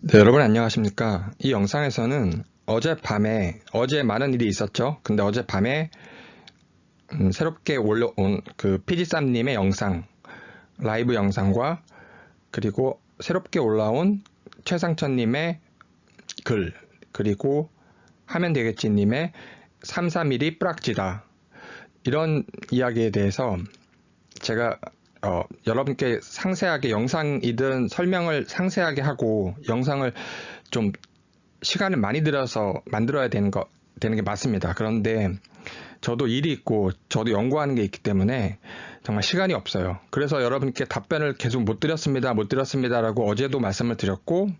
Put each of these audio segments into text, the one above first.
네, 여러분 안녕하십니까. 이 영상에서는 어젯밤에, 어제 많은 일이 있었죠. 근데 어젯밤에 음, 새롭게 올라온 그 피지쌈님의 영상, 라이브 영상과 그리고 새롭게 올라온 최상천님의 글, 그리고 하면 되겠지님의 3, 3일이 뿌락지다. 이런 이야기에 대해서 제가 어, 여러분께 상세하게 영상이든 설명을 상세하게 하고 영상을 좀 시간을 많이 들여서 만들어야 되는 거 되는 게 맞습니다. 그런데 저도 일이 있고 저도 연구하는 게 있기 때문에 정말 시간이 없어요. 그래서 여러분께 답변을 계속 못 드렸습니다. 못 드렸습니다라고 어제도 말씀을 드렸고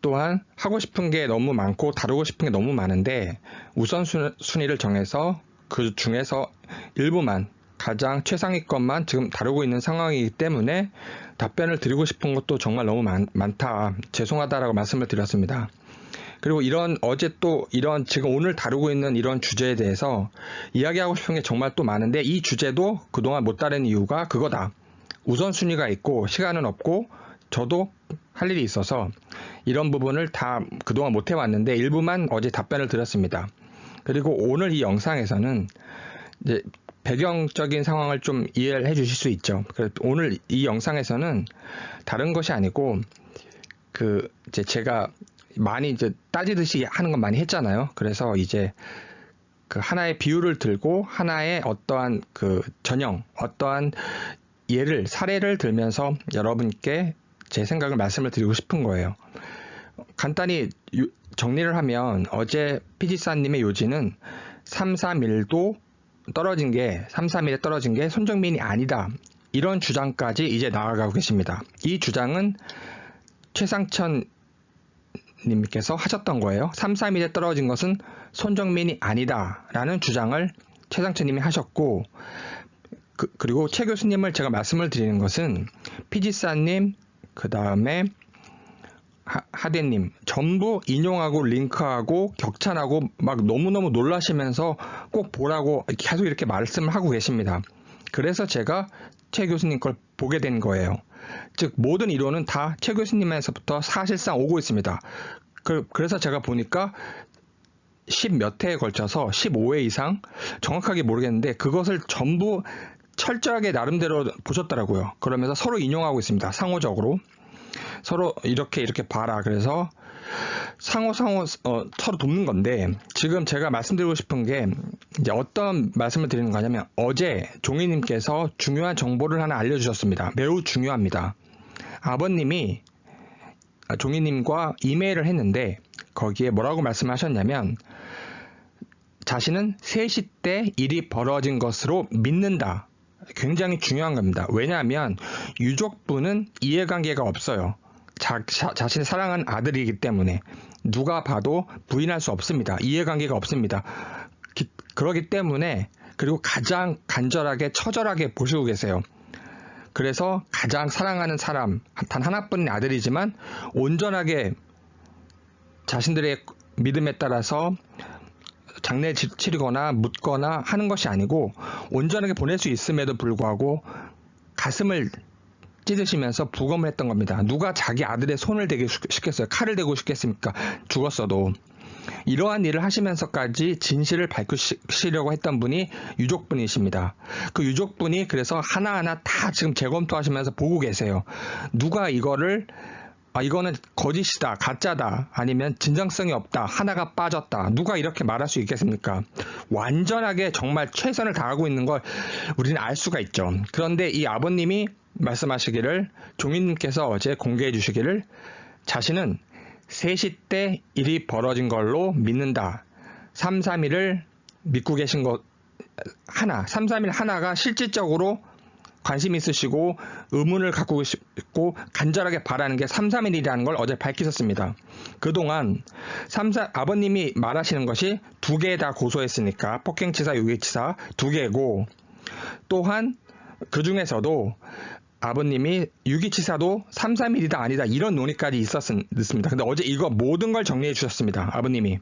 또한 하고 싶은 게 너무 많고 다루고 싶은 게 너무 많은데 우선순위를 정해서 그 중에서 일부만 가장 최상위권만 지금 다루고 있는 상황이기 때문에 답변을 드리고 싶은 것도 정말 너무 많, 많다. 죄송하다라고 말씀을 드렸습니다. 그리고 이런 어제 또 이런 지금 오늘 다루고 있는 이런 주제에 대해서 이야기하고 싶은 게 정말 또 많은데 이 주제도 그동안 못 다른 이유가 그거다. 우선순위가 있고 시간은 없고 저도 할 일이 있어서 이런 부분을 다 그동안 못 해왔는데 일부만 어제 답변을 드렸습니다. 그리고 오늘 이 영상에서는 이제 배경적인 상황을 좀 이해를 해 주실 수 있죠. 오늘 이 영상에서는 다른 것이 아니고 그 이제 제가 많이 이제 따지듯이 하는 건 많이 했잖아요. 그래서 이제 그 하나의 비율을 들고 하나의 어떠한 그 전형, 어떠한 예를 사례를 들면서 여러분께 제 생각을 말씀을 드리고 싶은 거예요. 간단히 유- 정리를 하면 어제 피지사님의 요지는 3, 3일도 떨어진 게 3, 3일에 떨어진 게 손정민이 아니다. 이런 주장까지 이제 나아가고 계십니다. 이 주장은 최상천 님께서 하셨던 거예요. 3, 3일에 떨어진 것은 손정민이 아니다 라는 주장을 최상천 님이 하셨고 그, 리고 최 교수님을 제가 말씀을 드리는 것은 피지사님 그 다음에 하대님 전부 인용하고 링크하고 격찬하고 막 너무너무 놀라시면서 꼭 보라고 계속 이렇게 말씀을 하고 계십니다. 그래서 제가 최 교수님 걸 보게 된 거예요. 즉 모든 이론은 다 최 교수님에서부터 사실상 오고 있습니다. 그, 그래서 제가 보니까 10 몇 회에 걸쳐서 15회 이상 정확하게 모르겠는데 그것을 전부 철저하게 나름대로 보셨더라고요. 그러면서 서로 인용하고 있습니다. 상호적으로. 서로 이렇게 이렇게 봐라. 그래서 상호 상호 어, 서로 돕는 건데 지금 제가 말씀드리고 싶은 게 이제 어떤 말씀을 드리는 거냐면 어제 종이님께서 중요한 정보를 하나 알려주셨습니다. 매우 중요합니다. 아버님이 아, 종이님과 이메일을 했는데 거기에 뭐라고 말씀하셨냐면 자신은 3시 때 일이 벌어진 것으로 믿는다. 굉장히 중요한 겁니다. 왜냐하면 유족분은 이해관계가 없어요. 자, 자, 신이 사랑하는 아들이기 때문에 누가 봐도 부인할 수 없습니다. 이해관계가 없습니다. 기, 그러기 때문에 그리고 가장 간절하게 처절하게 보시고 계세요. 그래서 가장 사랑하는 사람 단 하나뿐인 아들이지만 온전하게 자신들의 믿음에 따라서 장례 치르거나 묻거나 하는 것이 아니고 온전하게 보낼 수 있음에도 불구하고 가슴을 찢으시면서 부검을 했던 겁니다. 누가 자기 아들의 손을 대게 시켰어요? 칼을 대고 싶겠습니까? 죽었어도. 이러한 일을 하시면서까지 진실을 밝히시려고 했던 분이 유족분이십니다. 그 유족분이 그래서 하나하나 다 지금 재검토하시면서 보고 계세요. 누가 이거를 아, 이거는 거짓이다, 가짜다, 아니면 진정성이 없다, 하나가 빠졌다. 누가 이렇게 말할 수 있겠습니까? 완전하게 정말 최선을 다하고 있는 걸 우리는 알 수가 있죠. 그런데 이 아버님이 말씀하시기를, 종인님께서 어제 공개해 주시기를, 자신은 3시 때 일이 벌어진 걸로 믿는다. 3, 3일을 믿고 계신 것, 하나, 3, 3일 하나가 실질적으로 관심 있으시고 의문을 갖고 있고 간절하게 바라는 게 3, 3일이라는 걸 어제 밝히셨습니다. 그동안 3, 4, 아버님이 말하시는 것이 두 개 다 고소했으니까 폭행치사, 유기치사 두 개고 또한 그 중에서도 아버님이 유기치사도 3, 3일이다 아니다 이런 논의까지 있었습니다. 근데 어제 이거 모든 걸 정리해 주셨습니다. 아버님이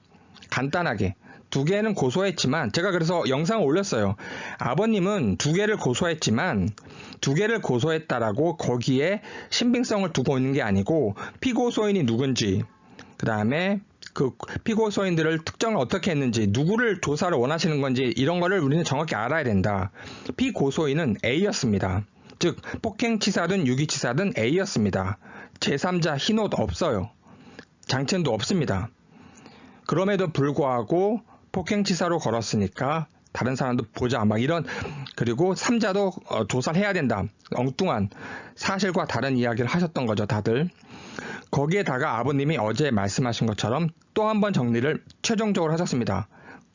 간단하게 두 개는 고소했지만 제가 그래서 영상을 올렸어요. 아버님은 두 개를 고소했지만 두 개를 고소했다라고 거기에 신빙성을 두고 있는 게 아니고 피고소인이 누군지 그 다음에 그 피고소인들을 특정을 어떻게 했는지 누구를 조사를 원하시는 건지 이런 거를 우리는 정확히 알아야 된다. 피고소인은 A였습니다. 즉 폭행치사든 유기치사든 A였습니다. 제3자 흰옷 없어요. 장첸도 없습니다. 그럼에도 불구하고 폭행치사로 걸었으니까 다른 사람도 보자. 막 이런 그리고 3자도 어, 조사를 해야 된다. 엉뚱한 사실과 다른 이야기를 하셨던 거죠 다들. 거기에다가 아버님이 어제 말씀하신 것처럼 또 한 번 정리를 최종적으로 하셨습니다.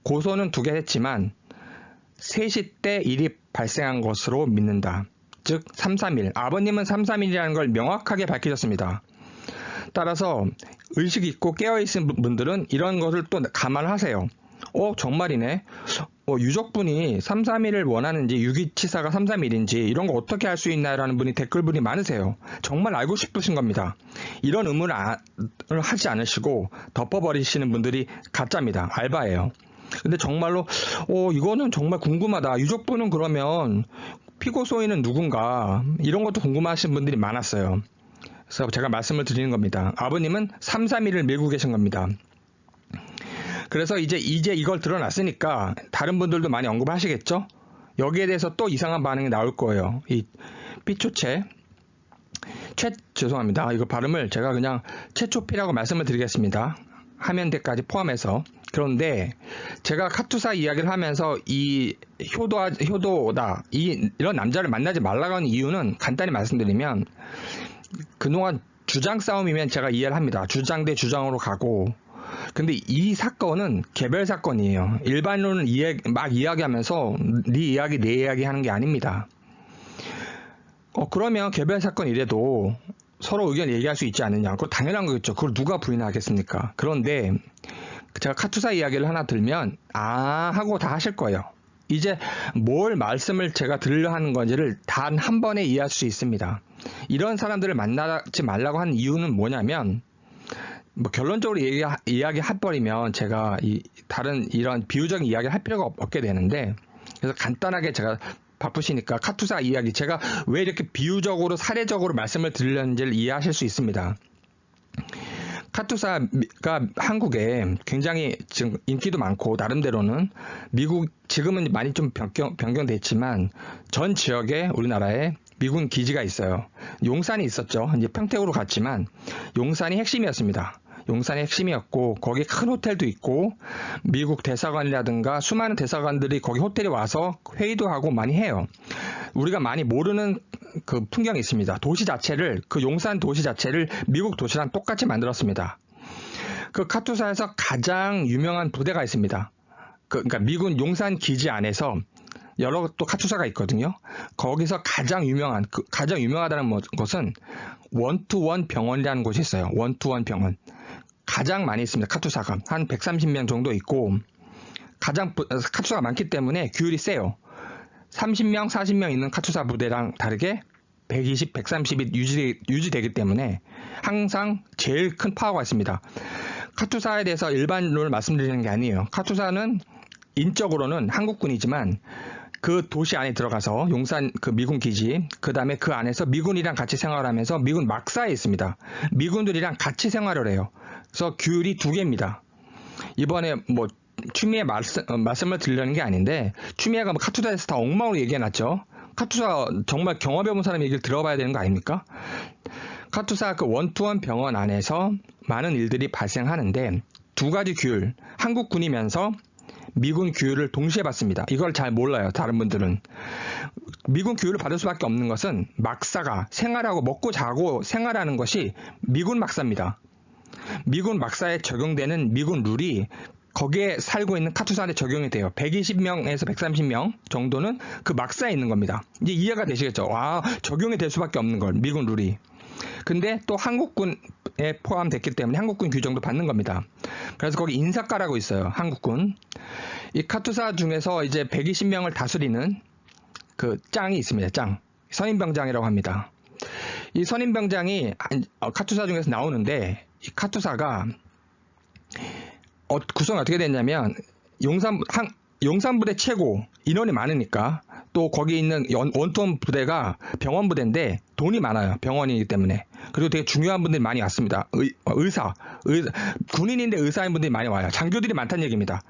고소는 두 개 했지만 3시 때 일이 발생한 것으로 믿는다. 즉 331 아버님은 331이라는 걸 명확하게 밝히셨습니다. 따라서 의식 있고 깨어있는 분들은 이런 것을 또 감안하세요. 어, 정말이네. 어, 유족분이 331을 원하는지 유기치사가 331인지 이런 거 어떻게 할수 있나라는 분이 댓글분이 많으세요. 정말 알고 싶으신 겁니다. 이런 의문을 아, 하지 않으시고 덮어버리시는 분들이 가짜입니다. 알바예요. 근데 정말로 어 이거는 정말 궁금하다. 유족분은 그러면 피고소인은 누군가 이런 것도 궁금하신 분들이 많았어요. 그래서 제가 말씀을 드리는 겁니다. 아버님은 3, 3일을 밀고 계신 겁니다. 그래서 이제 이제 이걸 드러났으니까 다른 분들도 많이 언급하시겠죠? 여기에 대해서 또 이상한 반응이 나올 거예요. 이 피초체 최 죄송합니다. 이거 발음을 제가 그냥 최초피라고 말씀을 드리겠습니다. 화면대까지 포함해서 그런데 제가 카투사 이야기를 하면서 이 효도 효도다 이 이런 남자를 만나지 말라고 하는 이유는 간단히 말씀드리면 그동안 주장 싸움이면 제가 이해를 합니다. 주장 대 주장으로 가고 근데 이 사건은 개별 사건이에요. 일반론을 이해, 막 이야기하면서 네 이야기 내 이야기 하는 게 아닙니다. 어 그러면 개별 사건 이래도 서로 의견 얘기할 수 있지 않느냐. 그거 당연한 거겠죠. 그걸 누가 부인하겠습니까? 그런데 제가 카투사 이야기를 하나 들면 아 하고 다 하실 거예요. 이제 뭘 말씀을 제가 들으려 하는 건지를 단 한 번에 이해할 수 있습니다. 이런 사람들을 만나지 말라고 한 이유는 뭐냐면 뭐 결론적으로 얘기, 이야기 해버리면 제가 이 다른 이런 비유적인 이야기를 할 필요가 없 게 되는데 그래서 간단하게 제가 바쁘시니까 카투사 이야기 제가 왜 이렇게 비유적으로 사례적으로 말씀을 드리려는지를 이해하실 수 있습니다. 카투사가 한국에 굉장히 지금 인기도 많고 나름대로는 미국 지금은 많이 좀 변경, 변경됐지만 전 지역에 우리나라에 미군 기지가 있어요. 용산이 있었죠. 이제 평택으로 갔지만 용산이 핵심이었습니다. 용산이 핵심이었고 거기 큰 호텔도 있고 미국 대사관이라든가 수많은 대사관들이 거기 호텔에 와서 회의도 하고 많이 해요. 우리가 많이 모르는 그 풍경이 있습니다. 도시 자체를 그 용산 도시 자체를 미국 도시랑 똑같이 만들었습니다. 그 카투사에서 가장 유명한 부대가 있습니다. 그, 그러니까 미군 용산 기지 안에서 여러 또 카투사가 있거든요. 거기서 가장 유명한 그 가장 유명하다는 뭐, 것은 원투원 병원이라는 곳이 있어요. 원투원 병원. 가장 많이 있습니다. 카투사가 한 130명 정도 있고 가장 카투사가 많기 때문에 규율이 세요. 30명, 40명 있는 카투사 부대랑 다르게 120, 130이 유지, 유지되기 때문에 항상 제일 큰 파워가 있습니다. 카투사에 대해서 일반론을 말씀드리는 게 아니에요. 카투사는 인적으로는 한국군이지만 그 도시 안에 들어가서 용산 그 미군 기지, 그 다음에 그 안에서 미군이랑 같이 생활하면서 미군 막사에 있습니다. 미군들이랑 같이 생활을 해요. 그래서 규율이 두 개입니다. 이번에 뭐 추미애 말씀, 어, 말씀을 드리려는 게 아닌데 추미애가 뭐 카투사에서 다 엉망으로 얘기해놨죠. 카투사 정말 경험해본 사람 얘기를 들어봐야 되는 거 아닙니까? 카투사 그 원투원 병원 안에서 많은 일들이 발생하는데 두 가지 규율, 한국군이면서 미군 규율을 동시에 받습니다. 이걸 잘 몰라요. 다른 분들은. 미군 규율을 받을 수밖에 없는 것은 막사가 생활하고 먹고 자고 생활하는 것이 미군 막사입니다. 미군 막사에 적용되는 미군 룰이 거기에 살고 있는 카투사한테 적용이 돼요. 120명에서 130명 정도는 그 막사에 있는 겁니다. 이제 이해가 되시겠죠? 와, 적용이 될 수밖에 없는 걸, 미군 룰이. 근데 또 한국군 에 포함됐기 때문에 한국군 규정도 받는 겁니다. 그래서 거기 인사과라고 있어요. 한국군. 이 카투사 중에서 이제 120명을 다스리는 그 짱이 있습니다. 짱. 선임병장이라고 합니다. 이 선임병장이 어, 카투사 중에서 나오는데 이 카투사가 어, 구성이 어떻게 됐냐면 용산 한 용산 부대 최고 인원이 많으니까 또 거기 있는 연- 원투원 부대가 병원 부대인데 돈이 많아요 병원이기 때문에. 그리고 되게 중요한 분들이 많이 왔습니다. 의, 사 의사 군인인데 의사인 분들이 많이 와요. 장교들이 많다는 얘기입니다.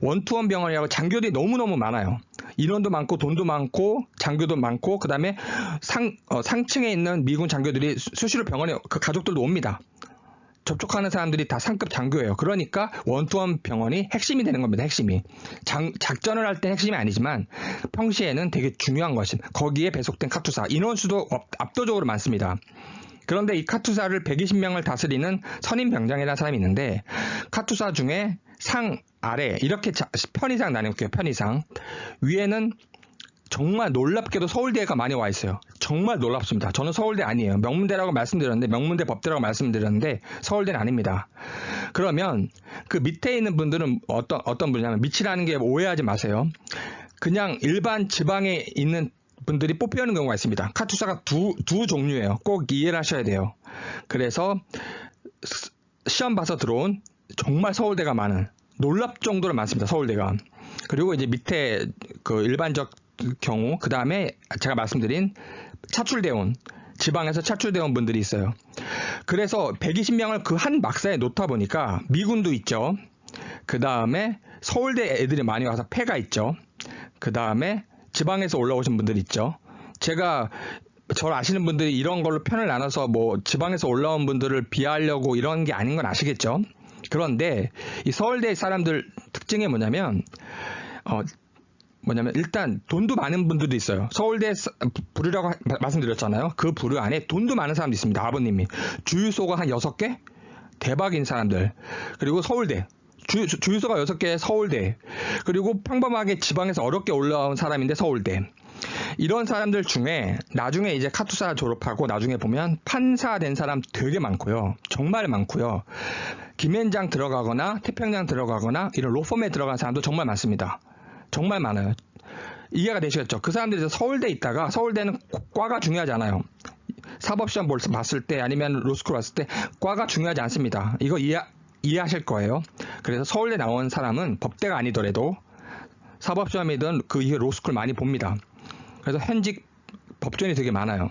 원투원 병원이라고 장교들이 너무 너무 많아요. 인원도 많고 돈도 많고 장교도 많고 그다음에 상 어, 상층에 있는 미군 장교들이 수- 수시로 병원에 그 가족들도 옵니다 접촉하는 사람들이 다 상급 장교예요. 그러니까 원투원 병원이 핵심이 되는 겁니다. 핵심이. 장- 작전을 할 때 핵심이 아니지만 평시에는 되게 중요한 것이 거기에 배속된 카투사 인원수도 업- 압도적으로 많습니다. 그런데 이 카투사를 120명을 다스리는 선임 병장이라는 사람이 있는데 카투사 중에 상 아래 이렇게 자- 편의상 나눠볼게요. 편의상 위에는 정말 놀랍게도 서울대가 많이 와 있어요. 정말 놀랍습니다. 저는 서울대 아니에요. 명문대라고 말씀드렸는데 명문대 법대라고 말씀드렸는데 서울대는 아닙니다. 그러면 그 밑에 있는 분들은 어떤 어떤 분이냐면 밑이라는 게 오해하지 마세요. 그냥 일반 지방에 있는 분들이 뽑혀오는 경우가 있습니다. 카투사가 두, 두 종류예요. 꼭 이해를 하셔야 돼요. 그래서 스- 시험 봐서 들어온 정말 서울대가 많은 놀랍 정도로 많습니다. 서울대가. 그리고 이제 밑에 그 일반적 경우 그 다음에 제가 말씀드린 차출돼 온 지방에서 차출돼 온 분들이 있어요. 그래서 120명을 그 한 막사에 놓다 보니까 미군도 있죠. 그 다음에 서울대 애들이 많이 와서 폐가 있죠. 그 다음에 지방에서 올라오신 분들 있죠. 제가 저를 아시는 분들이 이런 걸로 편을 나눠서 뭐 지방에서 올라온 분들을 비하하려고 이런 게 아닌 건 아시겠죠? 그런데 이 서울대 사람들 특징이 뭐냐면 어 뭐냐면 일단 돈도 많은 분들도 있어요. 서울대 사- 부류라고 말씀드렸잖아요. 그 부류 안에 돈도 많은 사람도 있습니다. 아버님이 주유소가 한 여섯 개 대박인 사람들 그리고 서울대 주, 주- 주유소가 여섯 개 서울대 그리고 평범하게 지방에서 어렵게 올라온 사람인데 서울대 이런 사람들 중에 나중에 이제 카투사 졸업하고 나중에 보면 판사 된 사람 되게 많고요. 정말 많고요. 김현장 들어가거나 태평양 들어가거나 이런 로펌에 들어간 사람도 정말 많습니다. 정말 많아요. 이해가 되시겠죠? 그 사람들이 서울대 있다가 서울대는 과가 중요하지 않아요. 사법시험 볼- 봤을 때 아니면 로스쿨 봤을 때 과가 중요하지 않습니다. 이거 이해, 이해하실 거예요. 그래서 서울대 나온 사람은 법대가 아니더라도 사법시험이든 그 이후에 로스쿨 많이 봅니다. 그래서 현직 법조인이 되게 많아요.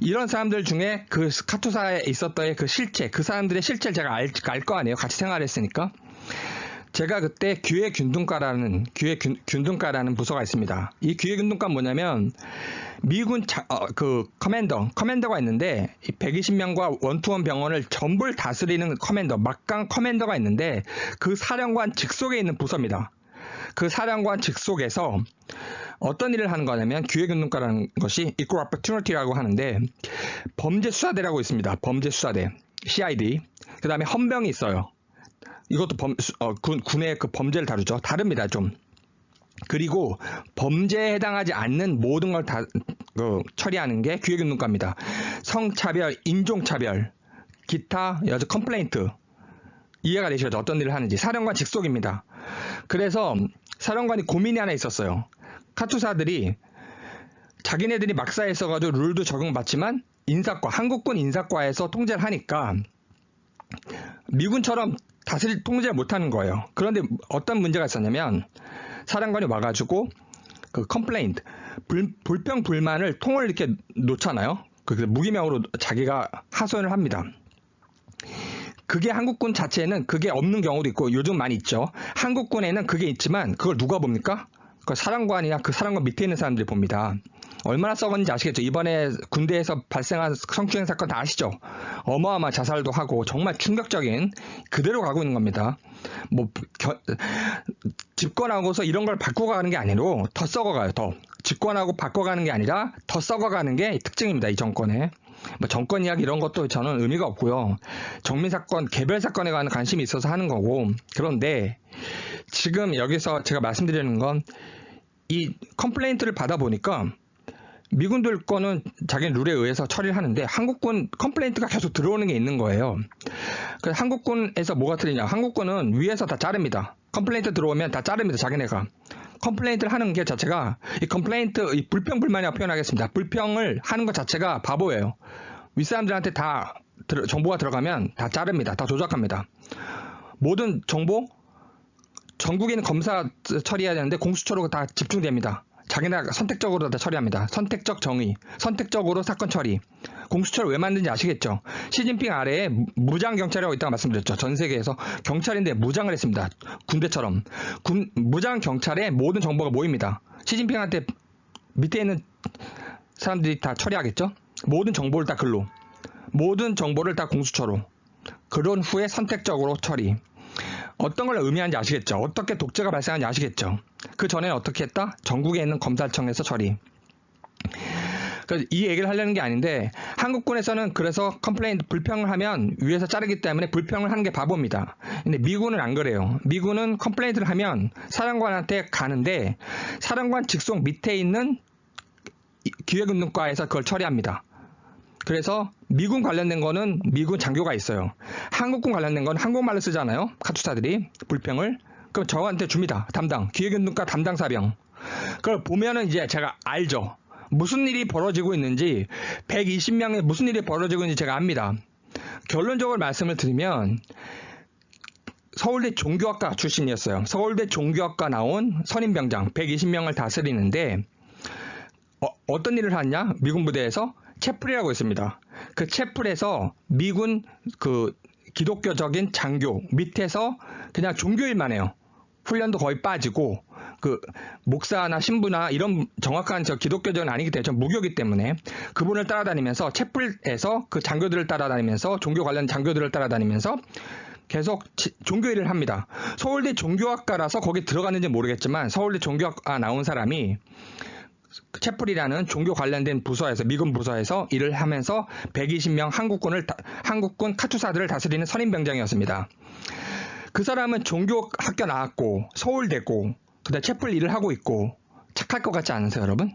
이런 사람들 중에 그 카투사에 있었던 그 실체, 그 사람들의 실체를 제가 알 거 아니에요. 같이 생활했으니까. 제가 그때 기획균등과라는 기획균등과라는 부서가 있습니다. 이 기획균등과 뭐냐면 미군 자- 어, 그 커맨더 커맨더가 있는데 이 120명과 원투원 병원을 전부를 다스리는 커맨더 막강 커맨더가 있는데 그 사령관 직속에 있는 부서입니다. 그 사령관 직속에서 어떤 일을 하는 거냐면 기획운동과라는 것이 Equal Opportunity라고 하는데 범죄 수사대라고 있습니다. 범죄 수사대 CID. 그 다음에 헌병이 있어요. 이것도 범, 수- 어, 군, 군의 그 범죄를 다루죠. 다릅니다, 좀. 그리고 범죄에 해당하지 않는 모든 걸 다 그, 처리하는 게 기획운동과입니다. 성차별, 인종차별, 기타 여자 컴플레인트 이해가 되시죠? 어떤 일을 하는지 사령관 직속입니다. 그래서 사령관이 고민이 하나 있었어요. 카투사들이 자기네들이 막사에 있어가지고 룰도 적용 받지만 인사과 한국군 인사과에서 통제를 하니까 미군처럼 다스릴 통제를 못하는 거예요. 그런데 어떤 문제가 있었냐면 사령관이 와가지고 그 컴플레인트 불, 불평 불만을 통을 이렇게 놓잖아요. 그 무기명으로 자기가 하소연을 합니다. 그게 한국군 자체에는 그게 없는 경우도 있고 요즘 많이 있죠. 한국군에는 그게 있지만 그걸 누가 봅니까? 그 사령관이나 그 사령관 밑에 있는 사람들이 봅니다. 얼마나 썩었는지 아시겠죠? 이번에 군대에서 발생한 성추행 사건 다 아시죠? 어마어마 자살도 하고 정말 충격적인 그대로 가고 있는 겁니다. 뭐 겨- 집권하고서 이런 걸 바꿔가는 게 아니로 더 썩어가요. 더 집권하고 바꿔가는 게 아니라 더 썩어가는 게 특징입니다. 이 정권에. 뭐 정권 이야기 이런 것도 저는 의미가 없고요. 정민 사건, 개별 사건에 관한 관심이 있어서 하는 거고. 그런데 지금 여기서 제가 말씀드리는 건 이 컴플레인트를 받아보니까 미군들 거는 자기 룰에 의해서 처리를 하는데 한국군 컴플레인트가 계속 들어오는 게 있는 거예요. 그래서 한국군에서 뭐가 틀리냐? 한국군은 위에서 다 자릅니다. 컴플레인트 들어오면 다 자릅니다. 자기네가. 컴플레인트를 하는 게 자체가 이 컴플레인트 이 불평 불만이라고 표현하겠습니다. 불평을 하는 것 자체가 바보예요. 윗사람들한테 다 들- 정보가 들어가면 다 자릅니다. 다 조작합니다. 모든 정보 전국에 있는 검사 처리해야 되는데 공수처로 다 집중됩니다. 자기네가 선택적으로 다 처리합니다. 선택적 정의, 선택적으로 사건 처리. 공수처를 왜 만든지 아시겠죠? 시진핑 아래에 무- 무장 경찰이라고 있다고 말씀드렸죠. 전 세계에서 경찰인데 무장을 했습니다. 군대처럼. 군, 무장 경찰에 모든 정보가 모입니다. 시진핑한테 밑에 있는 사람들이 다 처리하겠죠? 모든 정보를 다 글로. 모든 정보를 다 공수처로. 그런 후에 선택적으로 처리. 어떤 걸 의미하는지 아시겠죠? 어떻게 독재가 발생하는지 아시겠죠? 그 전에는 어떻게 했다? 전국에 있는 검찰청에서 처리. 이 얘기를 하려는 게 아닌데 한국군에서는 그래서 컴플레인트 불평을 하면 위에서 자르기 때문에 불평을 하는 게 바보입니다. 근데 미군은 안 그래요. 미군은 컴플레인트를 하면 사령관한테 가는데 사령관 직속 밑에 있는 이- 기획운동과에서 그걸 처리합니다. 그래서 미군 관련된 거는 미군 장교가 있어요. 한국군 관련된 건 한국말로 쓰잖아요. 카투사들이 불평을. 그럼 저한테 줍니다. 담당. 기획운동과 담당 사병. 그걸 보면은 이제 제가 알죠. 무슨 일이 벌어지고 있는지 120명에 무슨 일이 벌어지고 있는지 제가 압니다. 결론적으로 말씀을 드리면 서울대 종교학과 출신이었어요. 서울대 종교학과 나온 선임병장 120명을 다스리는데 어, 떤 일을 하냐? 미군 부대에서 채플이라고 있습니다. 그 채플에서 미군 그 기독교적인 장교 밑에서 그냥 종교일만 해요. 훈련도 거의 빠지고 그 목사나 신부나 이런 정확한 저 기독교적은 아니기 때문에 전 무교기 때문에 그분을 따라다니면서 채플에서 그 장교들을 따라다니면서 종교 관련 장교들을 따라다니면서 계속 지- 종교 일을 합니다. 서울대 종교학과라서 거기 들어갔는지 모르겠지만 서울대 종교학과 나온 사람이 그 채플이라는 종교 관련된 부서에서 미군 부서에서 일을 하면서 120명 한국군을 다- 한국군 카투사들을 다스리는 선임병장이었습니다. 그 사람은 종교 학교 나왔고 서울대고 그다음 채플 일을 하고 있고 착할 것 같지 않으세요, 여러분?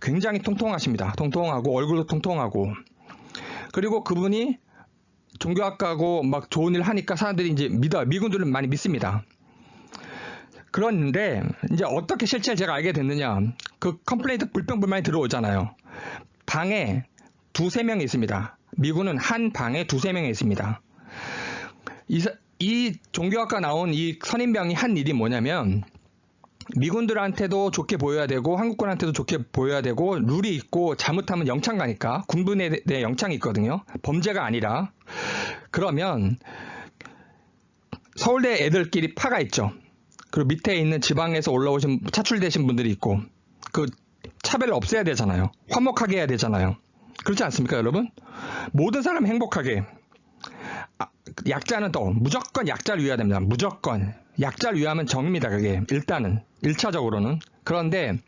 굉장히 통통하십니다. 통통하고 얼굴도 통통하고 그리고 그분이 종교학과고 막 좋은 일 하니까 사람들이 이제 믿어 미군들은 많이 믿습니다. 그런데 이제 어떻게 실체를 제가 알게 됐느냐. 그 컴플레인트 불평불만이 들어오잖아요. 방에 두세 명이 있습니다. 미군은 한 방에 두세 명이 있습니다. 이, 사- 이 종교학과 나온 이 선임병이 한 일이 뭐냐면 미군들한테도 좋게 보여야 되고 한국군한테도 좋게 보여야 되고 룰이 있고 잘못하면 영창 가니까 군부에 대해 영창이 있거든요. 범죄가 아니라. 그러면 서울대 애들끼리 파가 있죠 그리고 밑에 있는 지방에서 올라오신 차출되신 분들이 있고 그 차별을 없애야 되잖아요. 화목하게 해야 되잖아요. 그렇지 않습니까, 여러분? 모든 사람 행복하게. 아, 약자는 또 무조건 약자를 위해야 됩니다. 무조건 약자를 위하면 정입니다. 그게 일단은 1차적으로는 그런데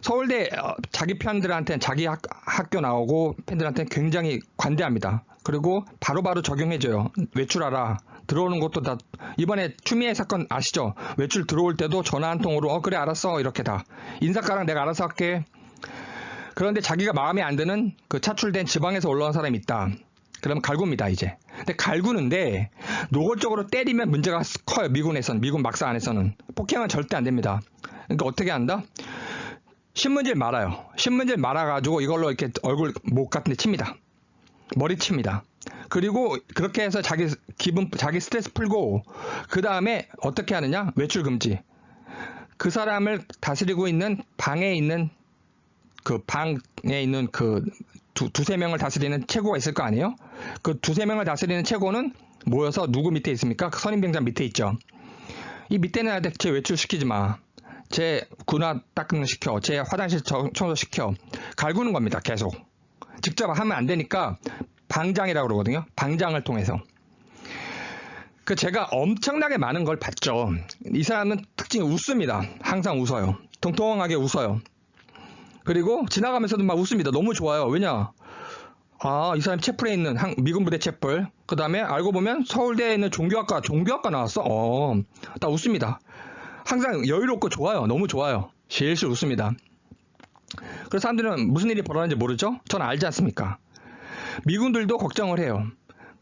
서울대 어, 자기 팬들한테는 자기 학, 학교 나오고 팬들한테는 굉장히 관대합니다. 그리고 바로바로 적용해줘요. 외출하라. 들어오는 것도 다 이번에 추미애 사건 아시죠? 외출 들어올 때도 전화 한 통으로 어 그래 알았어 이렇게 다 인사가랑 내가 알아서 할게. 그런데 자기가 마음에 안 드는 그 차출된 지방에서 올라온 사람이 있다. 그럼 갈굽니다 이제. 근데 갈구는데 노골적으로 때리면 문제가 커요 미군에서는 미군 막사 안에서는 폭행은 절대 안 됩니다. 그러니까 어떻게 한다? 신문지를 말아요. 신문지를 말아가지고 이걸로 이렇게 얼굴 목 같은 데 칩니다. 머리 칩니다. 그리고 그렇게 해서 자기 기분, 자기 스트레스 풀고, 그 다음에 어떻게 하느냐? 외출 금지. 그 사람을 다스리고 있는 방에 있는 그 방에 있는 그 두, 두세 명을 다스리는 최고가 있을 거 아니에요? 그 두세 명을 다스리는 최고는 모여서 누구 밑에 있습니까? 그 선임병장 밑에 있죠. 이 밑에는 애한테 제 외출시키지 마. 제 군화 닦는 시켜. 제 화장실 정- 청소 시켜. 갈구는 겁니다. 계속. 직접 하면 안 되니까 방장이라고 그러거든요. 방장을 통해서. 그 제가 엄청나게 많은 걸 봤죠. 이 사람은 특징이 웃습니다. 항상 웃어요. 통통하게 웃어요. 그리고 지나가면서도 막 웃습니다. 너무 좋아요. 왜냐? 아, 이 사람 채플에 있는 한- 미군 부대 채플. 그 다음에 알고 보면 서울대에 있는 종교학과, 종교학과 나왔어? 어, 나 웃습니다. 항상 여유롭고 좋아요. 너무 좋아요. 실실 웃습니다. 그래서 사람들은 무슨 일이 벌어졌는지 모르죠? 전 알지 않습니까? 미군들도 걱정을 해요.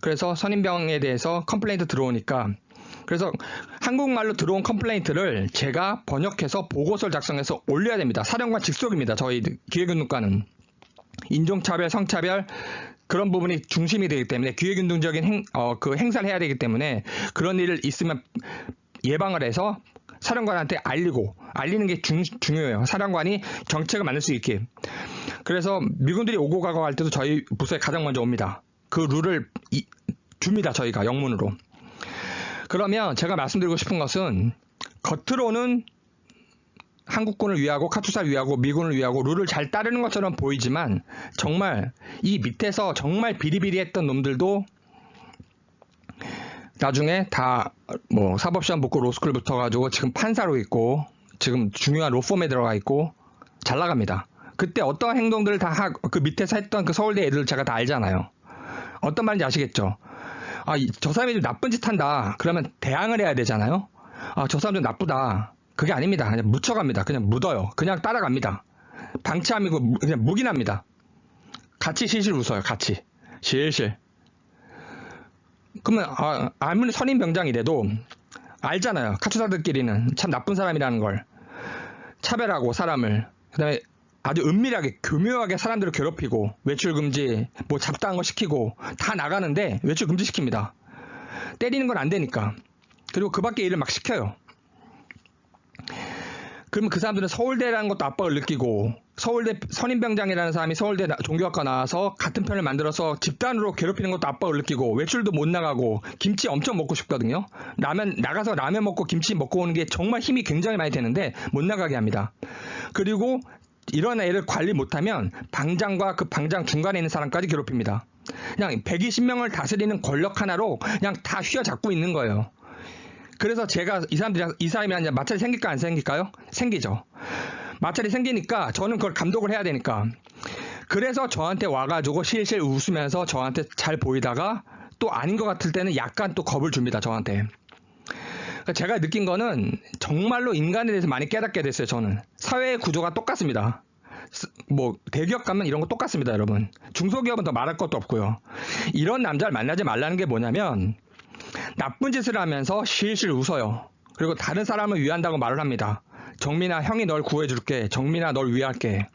그래서 선임병에 대해서 컴플레인트 들어오니까 그래서 한국말로 들어온 컴플레인트를 제가 번역해서 보고서를 작성해서 올려야 됩니다. 사령관 직속입니다. 저희 기획운동과는 인종차별, 성차별 그런 부분이 중심이 되기 때문에 기획운동적인 행, 어, 그 행사를 해야 되기 때문에 그런 일 있으면 예방을 해서 사령관한테 알리고 알리는 게 중, 중요해요. 사령관이 정책을 만들 수 있게. 그래서 미군들이 오고 가고 할 때도 저희 부서에 가장 먼저 옵니다. 그 룰을 이- 줍니다. 저희가 영문으로. 그러면 제가 말씀드리고 싶은 것은 겉으로는 한국군을 위하고 카투사를 위하고 미군을 위하고 룰을 잘 따르는 것처럼 보이지만 정말 이 밑에서 정말 비리비리했던 놈들도 나중에 다 뭐 사법시험 붙고 로스쿨 붙어가지고 지금 판사로 있고 지금 중요한 로펌에 들어가 있고 잘 나갑니다. 그때 어떤 행동들을 다 그 밑에서 했던 그 서울대 애들 제가 다 알잖아요. 어떤 말인지 아시겠죠? 아, 이- 저 사람이 좀 나쁜 짓 한다. 그러면 대항을 해야 되잖아요. 아, 저 사람 좀 나쁘다. 그게 아닙니다. 그냥 묻혀갑니다. 그냥 묻어요. 그냥 따라갑니다. 방치함이고 무- 그냥 묵인합니다. 같이 실실 웃어요. 같이. 실실. 그러면 아, 아무리 선임 병장이래도 알잖아요. 카투사들끼리는 참 나쁜 사람이라는 걸 차별하고 사람을 그다음에 아주 은밀하게 교묘하게 사람들을 괴롭히고 외출 금지 뭐 잡다한 거 시키고 다 나가는데 외출 금지 시킵니다. 때리는 건 안 되니까. 그리고 그 밖에 일을 막 시켜요. 그러면 그 사람들은 서울대라는 것도 압박을 느끼고 서울대 선임병장이라는 사람이 서울대 나- 종교학과 나와서 같은 편을 만들어서 집단으로 괴롭히는 것도 압박을 느끼고 외출도 못 나가고 김치 엄청 먹고 싶거든요. 라면 나가서 라면 먹고 김치 먹고 오는 게 정말 힘이 굉장히 많이 되는데 못 나가게 합니다. 그리고 이런 애를 관리 못하면 방장과 그 방장 중간에 있는 사람까지 괴롭힙니다. 그냥 120명을 다스리는 권력 하나로 그냥 다 휘어잡고 있는 거예요. 그래서 제가 이 사람들이 이 사람이 마찰이 생길까 안 생길까요? 생기죠. 마찰이 생기니까 저는 그걸 감독을 해야 되니까. 그래서 저한테 와가지고 실실 웃으면서 저한테 잘 보이다가 또 아닌 것 같을 때는 약간 또 겁을 줍니다. 저한테. 그러니까 제가 느낀 거는 정말로 인간에 대해서 많이 깨닫게 됐어요. 저는 사회의 구조가 똑같습니다. 스- 뭐 대기업 가면 이런 거 똑같습니다, 여러분. 중소기업은 더 말할 것도 없고요. 이런 남자를 만나지 말라는 게 뭐냐면 나쁜 짓을 하면서 실실 웃어요. 그리고 다른 사람을 위한다고 말을 합니다. 정민아, 형이 널 구해줄게. 정민아, 널 위할게.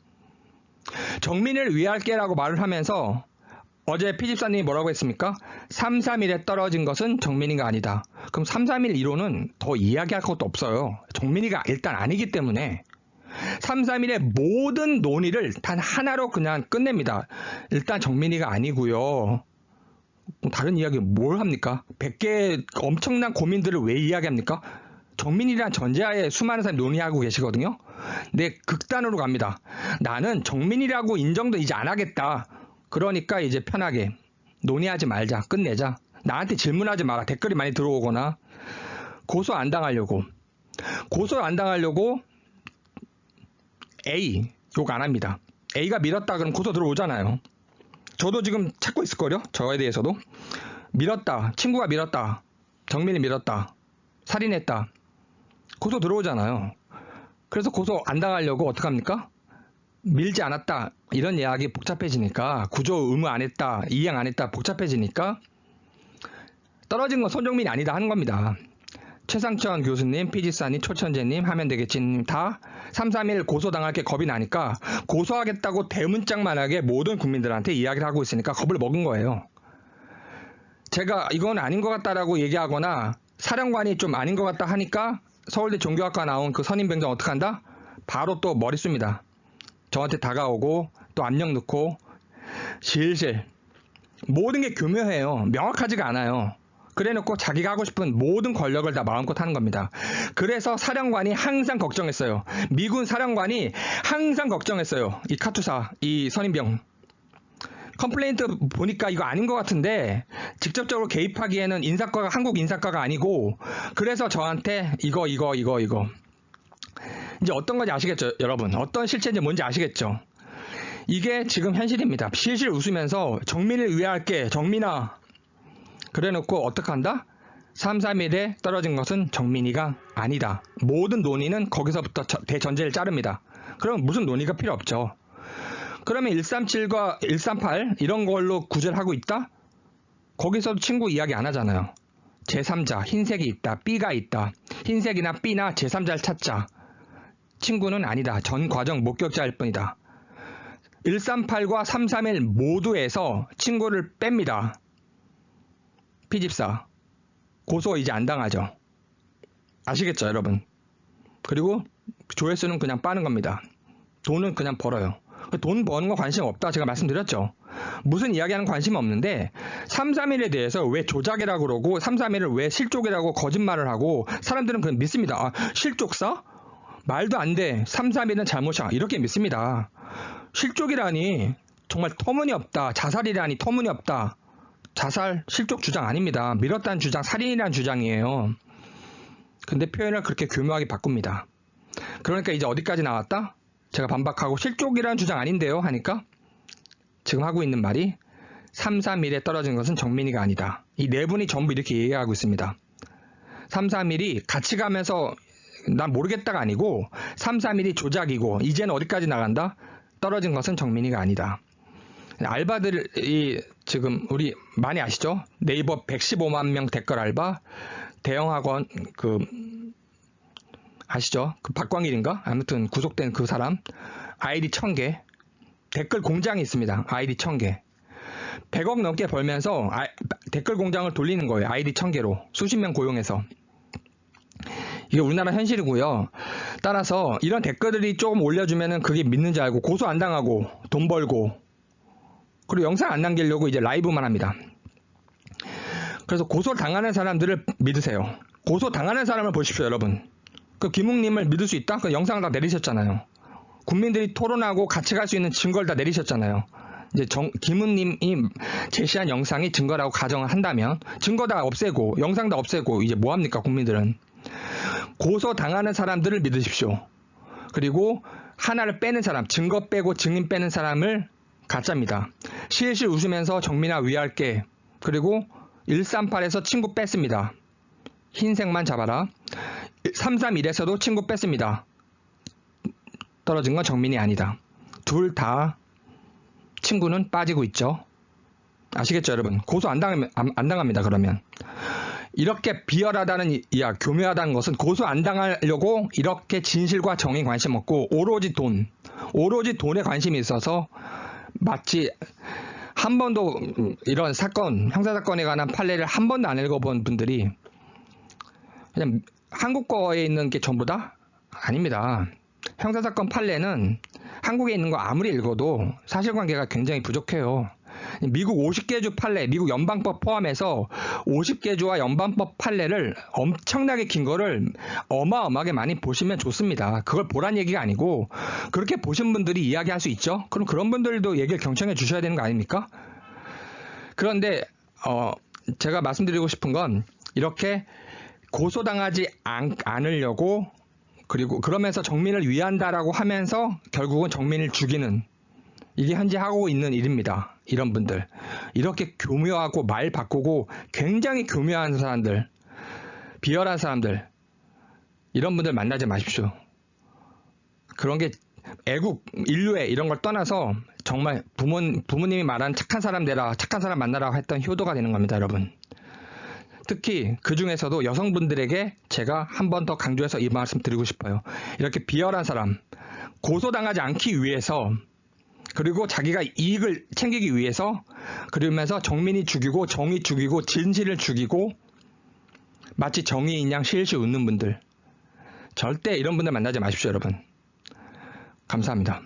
정민을 위할게라고 말을 하면서 어제 피집사님이 뭐라고 했습니까? 3, 3일에 떨어진 것은 정민이가 아니다. 그럼 3, 3일 이론은 더 이야기할 것도 없어요. 정민이가 일단 아니기 때문에 3, 3일의 모든 논의를 단 하나로 그냥 끝냅니다. 일단 정민이가 아니고요. 뭐 다른 이야기 뭘 합니까? 100개의 엄청난 고민들을 왜 이야기합니까? 정민이란 전제하에 수많은 사람이 논의하고 계시거든요. 근데 극단으로 갑니다. 나는 정민이라고 인정도 이제 안 하겠다. 그러니까 이제 편하게 논의하지 말자. 끝내자. 나한테 질문하지 마라. 댓글이 많이 들어오거나 고소 안 당하려고 고소 안 당하려고 A 욕 안 합니다. A가 밀었다 그럼 고소 들어오잖아요. 저도 지금 찾고 있을걸요? 저에 대해서도. 밀었다. 친구가 밀었다. 정민이 밀었다. 살인했다. 고소 들어오잖아요. 그래서 고소 안 당하려고 어떡합니까? 밀지 않았다. 이런 이야기 복잡해지니까 구조 의무 안 했다. 이행 안 했다. 복잡해지니까 떨어진 건 손정민이 아니다 하는 겁니다. 최상천 교수님, 피지사님, 초천재님, 하면 되겠지님 다 3, 3일 고소당할 게 겁이 나니까 고소하겠다고 대문짝만하게 모든 국민들한테 이야기를 하고 있으니까 겁을 먹은 거예요. 제가 이건 아닌 것 같다라고 얘기하거나 사령관이 좀 아닌 것 같다 하니까 서울대 종교학과 나온 그 선임병장 어떡 한다? 바로 또 머리 씁니다. 저한테 다가오고 또 압력 넣고 실실 모든 게 교묘해요. 명확하지가 않아요. 그래 놓고 자기가 하고 싶은 모든 권력을 다 마음껏 하는 겁니다. 그래서 사령관이 항상 걱정했어요. 미군 사령관이 항상 걱정했어요. 이 카투사, 이 선임병. 컴플레인트 보니까 이거 아닌 것 같은데 직접적으로 개입하기에는 인사과가 한국 인사과가 아니고 그래서 저한테 이거 이거 이거 이거 이제 어떤 건지 아시겠죠 여러분 어떤 실체인지 뭔지 아시겠죠 이게 지금 현실입니다 실실 웃으면서 정민을 위할 게 정민아 그래 놓고 어떡한다 3, 3일에 떨어진 것은 정민이가 아니다 모든 논의는 거기서부터 저- 대전제를 자릅니다 그럼 무슨 논의가 필요 없죠 그러면 137과 138 이런 걸로 구절하고 있다? 거기서도 친구 이야기 안 하잖아요. 제3자, 흰색이 있다, B가 있다. 흰색이나 B나 제3자를 찾자. 친구는 아니다. 전 과정 목격자일 뿐이다. 138과 331 모두에서 친구를 뺍니다. 피집사. 고소 이제 안 당하죠. 아시겠죠, 여러분? 그리고 조회수는 그냥 빠는 겁니다. 돈은 그냥 벌어요. 돈 버는 거 관심 없다 제가 말씀드렸죠. 무슨 이야기하는 관심 없는데 3, 3일에 대해서 왜 조작이라고 그러고 3, 3일을 왜 실족이라고 거짓말을 하고 사람들은 그냥 믿습니다. 아, 실족사? 말도 안 돼. 3, 3일은 잘못이야. 이렇게 믿습니다. 실족이라니 정말 터무니없다. 자살이라니 터무니없다. 자살, 실족 주장 아닙니다. 밀었다는 주장, 살인이라는 주장이에요. 근데 표현을 그렇게 교묘하게 바꿉니다. 그러니까 이제 어디까지 나왔다? 제가 반박하고 실족이라는 주장 아닌데요 하니까 지금 하고 있는 말이 3, 3일에 떨어진 것은 정민이가 아니다. 이 네 분이 전부 이렇게 얘기하고 있습니다. 3, 3일이 같이 가면서 난 모르겠다가 아니고 3, 3일이 조작이고 이제는 어디까지 나간다? 떨어진 것은 정민이가 아니다. 알바들이 지금 우리 많이 아시죠? 네이버 115만 명 댓글 알바, 대형 학원 그 아시죠? 그 박광일인가? 아무튼 구속된 그 사람 아이디 1000개 댓글 공장이 있습니다. 아이디 1000개 100억 넘게 벌면서 아- 댓글 공장을 돌리는 거예요. 아이디 1000개로 수십 명 고용해서 이게 우리나라 현실이고요. 따라서 이런 댓글들이 조금 올려주면은 그게 믿는지 알고 고소 안 당하고 돈 벌고 그리고 영상 안 남기려고 이제 라이브만 합니다. 그래서 고소 당하는 사람들을 믿으세요. 고소 당하는 사람을 보십시오, 여러분. 그 김웅님을 믿을 수 있다? 그 영상을 다 내리셨잖아요. 국민들이 토론하고 같이 갈 수 있는 증거를 다 내리셨잖아요. 이제 정, 김웅님이 제시한 영상이 증거라고 가정을 한다면 증거 다 없애고 영상 다 없애고 이제 뭐 합니까 국민들은 고소 당하는 사람들을 믿으십시오. 그리고 하나를 빼는 사람, 증거 빼고 증인 빼는 사람을 가짜입니다. 실실 웃으면서 정민아 위할게. 그리고 138에서 친구 뺐습니다. 흰색만 잡아라. 331에서도 친구 뺐습니다. 떨어진 건 정민이 아니다. 둘 다 친구는 빠지고 있죠. 아시겠죠, 여러분? 고소 안, 당하면, 안, 안 당합니다, 그러면. 이렇게 비열하다는 이- 이야, 교묘하다는 것은 고소 안 당하려고 이렇게 진실과 정의 관심 없고 오로지 돈, 오로지 돈에 관심이 있어서 마치 한 번도 음, 이런 사건, 형사 사건에 관한 판례를 한 번도 안 읽어본 분들이 그냥 한국어에 있는 게 전부다? 아닙니다. 형사 사건 판례는 한국에 있는 거 아무리 읽어도 사실관계가 굉장히 부족해요. 미국 50개 주 판례, 미국 연방법 포함해서 50개 주와 연방법 판례를 엄청나게 긴 거를 어마어마하게 많이 보시면 좋습니다. 그걸 보란 얘기가 아니고 그렇게 보신 분들이 이야기할 수 있죠. 그럼 그런 분들도 얘기를 경청해 주셔야 되는 거 아닙니까? 그런데 어, 제가 말씀드리고 싶은 건 이렇게 고소당하지 않, 않으려고 그리고 그러면서 정민을 위한다라고 하면서 결국은 정민을 죽이는 이게 현재 하고 있는 일입니다. 이런 분들. 이렇게 교묘하고 말 바꾸고 굉장히 교묘한 사람들, 비열한 사람들, 이런 분들 만나지 마십시오. 그런 게 애국, 인류애 이런 걸 떠나서 정말 부모, 부모님이 말한 착한 사람 되라, 착한 사람 만나라 했던 효도가 되는 겁니다, 여러분. 특히 그 중에서도 여성분들에게 제가 한 번 더 강조해서 이 말씀 드리고 싶어요. 이렇게 비열한 사람, 고소당하지 않기 위해서 그리고 자기가 이익을 챙기기 위해서 그러면서 정민이 죽이고 정의 죽이고 진실을 죽이고 마치 정의인 양 실실 웃는 분들. 절대 이런 분들 만나지 마십시오 여러분. 감사합니다